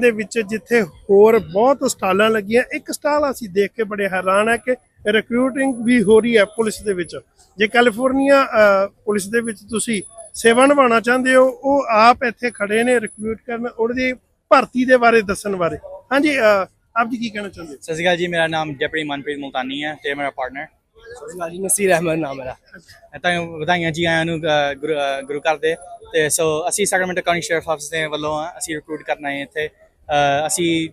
ਦੇ ਵਿੱਚ ਜਿੱਥੇ ਹੋਰ ਬਹੁਤ ਸਟਾਲਾਂ ਲੱਗੀਆਂ ਇੱਕ ਸਟਾਲ ਅਸੀਂ ਦੇਖ ਕੇ ਬੜੇ ਹੈਰਾਨ ਹੈ ਕਿ ਰਿਕਰੂਟਿੰਗ ਵੀ ਹੋ ਰਹੀ ਹੈ ਪੁਲਿਸ ਦੇ ਵਿੱਚ। ਜੇ ਕੈਲੀਫੋਰਨੀਆ ਪੁਲਿਸ ਦੇ ਵਿੱਚ ਤੁਸੀਂ ਸੇਵਾ ਨਿਭਾਉਣਾ ਚਾਹੁੰਦੇ ਹੋ ਉਹ ਆਪ ਇੱਥੇ ਖੜੇ ਨੇ ਰਿਕਰੂਟ ਕਰਨ ਉਹਦੀ ਭਰਤੀ ਦੇ ਬਾਰੇ ਦੱਸਣ ਬਾਰੇ। ਹਾਂਜੀ ਆਪ ਜੀ ਕੀ ਕਹਿਣਾ ਚਾਹੁੰਦੇ ਹੋ? ਸਤਿ ਸ਼੍ਰੀ ਅਕਾਲ ਜੀ ਮੇਰਾ ਨਾਮ ਡਿਪਟੀ ਮਨਪ੍ਰੀਤ ਮੁਲਤਾਨੀ ਹੈ ਤੇ ਮੇਰਾ ਪਾਰਟਨਰ ਜੀ ਨਸੀਰ ਅਹਿਮਦ ਨਾਮ ਮੇਰਾ। ਤਾਂ ਵਧਾਈਆਂ ਜੀ ਆਇਆਂ ਨੂੰ ਗੁਰੂ ਘਰ ਦੇ। ਤੇ ਸੋ ਅਸੀਂ ਸੈਕਰਮੈਂਟੋ ਕਾਉਂਟੀ ਸ਼eriff ਆਫਿਸ ਦੇ ਵੱਲੋਂ ਆ ਅਸੀਂ ਰਿਕਰੂਟ ਕਰਨ ਆਏ ਇੱਥੇ। ਅ, ਅਸੀਂ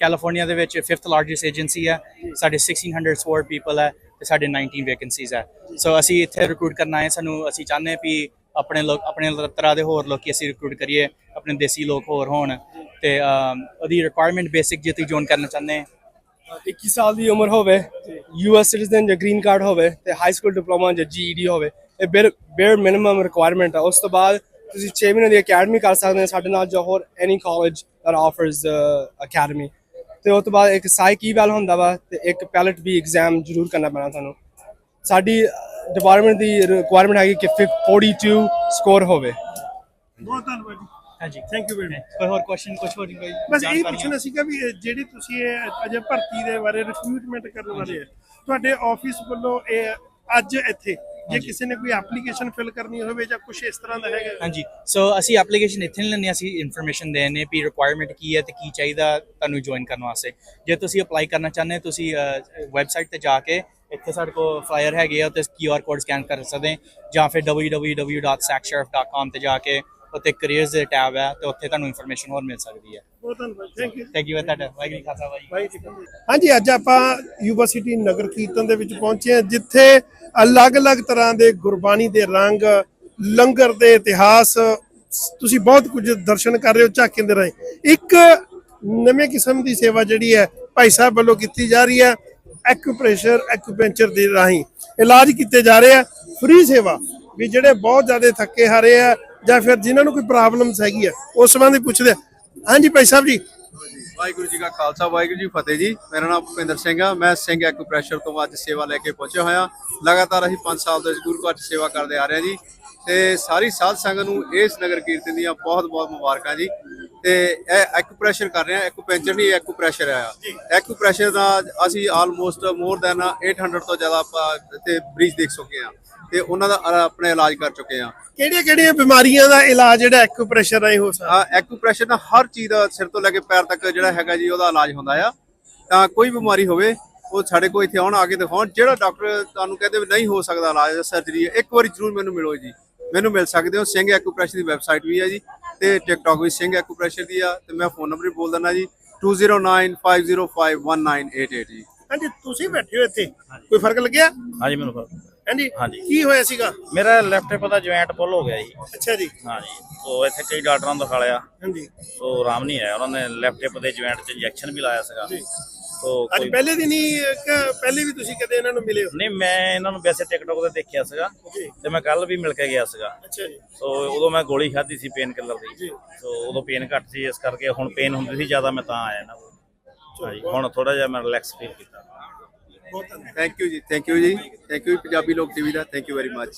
ਕੈਲੀਫੋਰਨੀਆ ਦੇ ਵਿੱਚ 5th ਲਾਰਜੈਸਟ ਏਜੰਸੀ ਹੈ ਸਾਡੇ 1600 ਸਵੋਰ ਪੀਪਲ ਹੈ ਤੇ ਸਾਡੇ 19 ਵੈਕੈਂਸੀਜ਼ ਹੈ। ਸੋ ਅਸੀਂ ਇੱਥੇ ਰਿਕਰੂਟ ਕਰਨਾ ਆਏ ਸਾਨੂੰ ਅਸੀਂ ਚਾਹੁੰਦੇ ਹਾਂ ਵੀ ਆਪਣੇ ਲੋਕ ਆਪਣੇ ਤਰ੍ਹਾਂ ਦੇ ਹੋਰ ਲੋਕੀ ਅਸੀਂ ਰਿਕਰੂਟ ਕਰੀਏ ਆਪਣੇ ਦੇਸੀ ਲੋਕ ਹੋਰ ਹੋਣ ਤੇ ਉਹਦੀ ਰਿਕੁਆਇਰਮੈਂਟ ਬੇਸਿਕ ਜੇ ਤੁਸੀਂ ਜੁਆਇਨ ਕਰਨਾ ਚਾਹੁੰਦੇ 21 ਸਾਲ ਦੀ ਉਮਰ ਹੋਵੇ ਯੂਐਸ ਸਿਟੀਜ਼ਨ ਜਾਂ ਗ੍ਰੀਨ ਕਾਰਡ ਹੋਵੇ ਤੇ ਹਾਈ ਸਕੂਲ ਡਿਪਲੋਮਾ ਜਾਂ ਜੀਈਡੀ ਹੋਵੇ ਇਹ ਬੇਰ ਮਿਨੀਮਮ ਰਿਕੁਆਇਰਮੈਂਟ ਹੈ ਉਸ ਤੋਂ ਬਾਅਦ ਤੁਸੀਂ 6 ਮਹੀਨੇ ਦੀ ਅਕੈਡਮੀ ਕਰ ਸਕਦੇ ਹੋ ਸਾਡੇ ਨਾਲ ਜਾਂ ਹੋਰ any college that offers uh, academy ਤੇ ਉਸ ਤੋਂ ਬਾਅਦ ਇੱਕ ਸਾਈਕ ਈਵੈਲ ਹੁੰਦਾ ਵਾ ਤੇ ਇੱਕ ਪੈਲਟ ਵੀ ਐਗਜ਼ਾਮ ਜ਼ਰੂਰ ਕਰਨਾ ਪੈਣਾ ਤੁਹਾਨੂੰ ਸਾਡੀ ਡਿਪਾਰਟਮੈਂਟ ਦੀ ਰਿਕੁਆਇਰਮੈਂਟ ਹੈਗੀ ਕਿ 42 ਸਕੋਰ ਹੋਵੇ। ਬਹੁਤ ਧੰਨਵਾਦ ਜੀ। ਹਾਂਜੀ। ਥੈਂਕ ਯੂ ਵੈਰੀ ਮਚ ਕੋਈ ਹੋਰ ਕੁਐਸਚਨ ਕੁਝ ਹੋਰ ਕੋਈ ਬਸ ਇਹ? ਪੁੱਛਣਾ ਸੀਗਾ ਵੀ ਜਿਹੜੀ ਤੁਸੀਂ ਇਹ ਅਜੇ ਭਰਤੀ ਦੇ ਬਾਰੇ ਰਿਕਰੂਟਮੈਂਟ ਕਰਨ ਵਾਲੇ ਆ ਤੁਹਾਡੇ ਆਫਿਸ ਵੱਲੋਂ ਇਹ ਅੱਜ ਇੱਥੇ ਜੇ ਕਿਸੇ ਨੇ ਕੋਈ ਐਪਲੀਕੇਸ਼ਨ ਫਿਲ ਕਰਨੀ ਹੋਵੇ ਜਾਂ ਕੁਝ ਇਸ ਤਰ੍ਹਾਂ ਦਾ ਹੈਗਾ। ਹਾਂਜੀ ਸੋ ਅਸੀਂ ਐਪਲੀਕੇਸ਼ਨ ਇੱਥੇ ਨਹੀਂ ਲੈਂਦੇ ਅਸੀਂ ਇਨਫੋਰਮੇਸ਼ਨ ਦੇਣੇ ਵੀ ਰਿਕੁਆਇਰਮੈਂਟ ਕੀ ਹੈ ਤੇ ਕੀ ਚਾਹੀਦਾ ਤੁਹਾਨੂੰ ਜੁਆਇਨ ਕਰਨ ਵਾਸਤੇ। ਜੇ ਤੁਸੀਂ ਅਪਲਾਈ ਕਰਨਾ ਚਾਹੁੰਦੇ ਹੋ ਤੁਸੀਂ ਵੈਬਸਾਈਟ ਤੇ ਜਾ ਕੇ ਇੱਥੇ ਸਾਡੇ ਕੋਲ ਫਲਾਇਰ ਹੈਗੇ ਆ ਤੇ ਕਿਊਆਰ ਕੋਡ ਸਕੈਨ ਕਰ ਸਕਦੇ ਜਾਂ ਫਿਰ www.sacksheriff.com ਤੇ ਜਾ ਕੇ ਉੱਥੇ ਕੈਰੀਅਰਸ ਦੇ ਟੈਬ ਹੈ ਤੇ ਉੱਥੇ ਤੁਹਾਨੂੰ ਇਨਫੋਰਮੇਸ਼ਨ ਹੋਰ ਮਿਲ ਸਕਦੀ ਹੈ। ਬਹੁਤ ਧੰਨਵਾਦ ਥੈਂਕ ਯੂ ਥੈਂਕ ਯੂ ਤੁਹਾਡਾ ਵਾਹਿਗੁਰੂ ਜੀ ਕਾ ਖਾਲਸਾ ਵਾਹਿਗੁਰੂ ਜੀ ਕੀ ਫਤਿਹ। ਹਾਂਜੀ ਅੱਜ ਆਪਾਂ ਯੂਨੀਵਰਸਿਟੀ ਨਗਰ ਕੀਰਤਨ ਦੇ ਵਿੱਚ ਪਹੁੰਚੇ ਹਾਂ ਜਿੱਥੇ ਅਲੱਗ-ਅਲੱਗ ਤਰ੍ਹਾਂ ਦੇ ਗੁਰਬਾਣੀ ਦੇ ਰੰਗ ਲੰਗਰ ਦੇ ਇਤਿਹਾਸ ਤੁਸੀਂ ਬਹੁਤ ਕੁਝ ਦਰਸ਼ਨ ਕਰ ਰਹੇ ਹੋ ਝਾਕੀਆਂ ਦੇ ਰਾਹੀਂ। ਇੱਕ ਨਵੇਂ ਕਿਸਮ ਦੀ ਸੇਵਾ ਜਿਹੜੀ ਹੈ ਭਾਈ ਸਾਹਿਬ ਵੱਲੋਂ ਕੀਤੀ ਜਾ ਰਹੀ ਹੈ ਐਕੂਪ੍ਰੈਸ਼ਰ ਐਕੂਪੰਚਰ ਦੇ ਰਾਹੀਂ। ਇਲਾਜ ਕੀਤੇ ਜਾ ਰਹੇ ਆ ਫ੍ਰੀ ਸੇਵਾ। ਵੀ ਜਿਹੜੇ ਬਹੁਤ ਜ਼ਿਆਦਾ ਥੱਕੇ ਹਾਰੇ ਆ ਜਾਂ ਫਿਰ ਜਿਨ੍ਹਾਂ ਨੂੰ ਕੋਈ ਪ੍ਰੋਬਲਮਸ ਹੈਗੀ ਆ, ਉਸ ਸੰਬੰਧੀ ਪੁੱਛਦੇ ਆ। ਹਾਂਜੀ ਭਾਈ ਸਾਹਿਬ ਜੀ। ਵਾਹਿਗੁਰੂ ਜੀ ਕਾ ਖਾਲਸਾ, ਵਾਹਿਗੁਰੂ ਜੀ ਫਤਿਹ ਜੀ। ਮੇਰਾ ਨਾਮ ਭੁਪਿੰਦਰ ਸਿੰਘ ਆ। ਮੈਂ ਸਿੰਘ ਐਕੂਪ੍ਰੈਸ਼ਰ ਤੋਂ ਅੱਜ ਸੇਵਾ ਲੈ ਕੇ ਪਹੁੰਚਿਆ ਹੋਇਆ। ਲਗਾਤਾਰ ਅਸੀਂ 5 ਸਾਲ ਤੋਂ ਇਸ ਗੁਰੂ ਘਰ ਸੇਵਾ ਕਰਦੇ ਆ ਰਹੇ ਹਾਂ ਜੀ। ਤੇ ਸਾਰੀ ਸਾਧ ਸੰਗਤ ਨੂੰ ਇਸ ਨਗਰ ਕੀਰਤਨ ਦੀਆਂ ਬਹੁਤ ਬਹੁਤ ਮੁਬਾਰਕਾਂ ਜੀ। ਤੇ ਇਹ ਐਕੂਪ੍ਰੈਸ਼ਰ ਕਰ ਰਹੇ ਹਾਂ ਐਕੂਪੈਂਚਰ ਨਹੀਂ ਐਕੂਪ੍ਰੈਸ਼ਰ ਆ। ਐਕੂਪ੍ਰੈਸ਼ਰ ਦਾ ਅਸੀਂ ਆਲਮੋਸਟ ਮੋਰ ਦੈਨ 800 ਤੋਂ ਜ਼ਿਆਦਾ ਆਪਾਂ ਬ੍ਰਿਜ ਦੇਖ ਚੁੱਕੇ ਆ। ਤੇ ਉਹਨਾਂ ਦਾ ਆਪਣੇ ਇਲਾਜ ਕਰ ਚੁੱਕੇ ਆ ਕਿਹੜੀਆਂ ਕਿਹੜੀਆਂ ਬਿਮਾਰੀਆਂ ਦਾ ਇਲਾਜ ਜਿਹੜਾ ਐਕੂਪ੍ਰੈਸ਼ਰ ਰਾਹੀਂ ਹੋ ਸਕਦਾ? ਆ ਐਕੂਪ੍ਰੈਸ਼ਰ ਨਾਲ ਹਰ ਚੀਜ਼ ਦਾ ਸਿਰ ਤੋਂ ਲੈ ਕੇ ਪੈਰ ਤੱਕ ਜਿਹੜਾ ਹੈਗਾ ਜੀ ਉਹਦਾ ਇਲਾਜ ਹੁੰਦਾ ਆ। ਤਾਂ ਕੋਈ ਬਿਮਾਰੀ ਹੋਵੇ ਉਹ ਸਾਡੇ ਕੋਲ ਇੱਥੇ ਆਉਣ ਆ ਕੇ ਦਿਖਾਉਣ। ਜਿਹੜਾ ਡਾਕਟਰ ਤੁਹਾਨੂੰ ਕਹਿੰਦੇ ਵੀ ਨਹੀਂ ਹੋ ਸਕਦਾ ਇਲਾਜ ਸਰਜਰੀ ਇੱਕ ਵਾਰੀ ਜ਼ਰੂਰ ਮੈਨੂੰ ਮਿਲੋ ਜੀ। ਮੈਨੂੰ ਮਿਲ ਸਕਦੇ ਹੋ। ਸਿੰਘ ਐਕੂਪ੍ਰੈਸ਼ਰ ਦੀ ਵੈਬਸਾਈਟ ਵੀ ਹੈ ਜੀ ਤੇ ਟਿਕਟੌਕ ਵੀ ਸਿੰਘ ਐਕੂਪ੍ਰੈਸ਼ਰ ਦੀ ਆ ਤੇ ਮੈਂ ਫੋਨ ਨੰਬਰ ਵੀ ਬੋਲ ਦਿੰਦਾ ਜੀ 2095051988 ਜੀ। ਹਾਂਜੀ ਤੁਸੀਂ ਬੈਠੇ ਹੋ ਇੱਥੇ। ਕੋਈ ਫ਼ਰਕ ਲੱਗਿਆ? ਹਾਂਜੀ ਮੈਨੂੰ ਫ਼ਰਕ ਹਾਂਜੀ? ਹਾਂਜੀ। ਕੀ ਹੋਇਆ ਸੀਗਾ? ਮੇਰਾ ਲੈਫਟ ਦਾ ਜੁਆਇੰਟ ਪੁੱਲ ਹੋ ਗਿਆ ਜੀ। ਅੱਛਾ ਜੀ। ਹਾਂਜੀ। ਸੋ ਇੱਥੇ ਕਈ ਡਾਕਟਰਾਂ ਨੂੰ ਦਿਖਾ ਲਿਆ। ਹਾਂਜੀ। ਸੋ ਆਰਾਮ ਨਹੀਂ ਆਇਆ। ਉਹਨਾਂ ਨੇ ਲੈਫਟ ਹਿਪ ਦੇ ਜੁਆਇੰਟ 'ਚ ਇੰਜੈਕਸ਼ਨ ਵੀ ਲਾਇਆ ਸੀਗਾ। ਸੋ ਅੱਜ ਕੋਈ ਪਹਿਲੇ ਦਿਨ ਹੀ ਪਹਿਲੇ ਵੀ ਤੁਸੀਂ ਕਦੇ ਇਹਨਾਂ ਨੂੰ ਮਿਲੇ ਹੋ? ਨਹੀਂ ਮੈਂ ਇਹਨਾਂ ਨੂੰ ਵੈਸੇ ਟਿਕਟੋਕ ਤੇ ਦੇਖਿਆ ਸੀਗਾ। ਤੇ ਮੈਂ ਕੱਲ ਵੀ ਮਿਲ ਕੇ ਗਿਆ ਸੀਗਾ। ਅੱਛਾ ਜੀ। ਸੋ ਉਦੋਂ ਮੈਂ ਗੋਲੀ ਖਾਧੀ ਸੀ ਪੇਨ ਕਿਲਰ ਦੀ। ਸੋ ਉਦੋਂ ਪੇਨ ਘੱਟ ਸੀ। ਇਸ ਕਰਕੇ ਹੁਣ ਪੇਨ ਹੁੰਦੀ ਸੀ ਜ਼ਿਆਦਾ ਮੈਂ ਤਾਂ ਆਇਆ ਨਾ ਹਾਂਜੀ। ਹੁਣ ਥੋੜਾ ਜਿਹਾ ਮੈਂ ਰਿਲੈਕਸ ਫੀਲ ਕੀਤਾ। ਥੈਂਕ ਯੂ ਜੀ ਥੈਂਕ ਯੂ ਜੀ thank you Punjabi Lok TV the thank you very much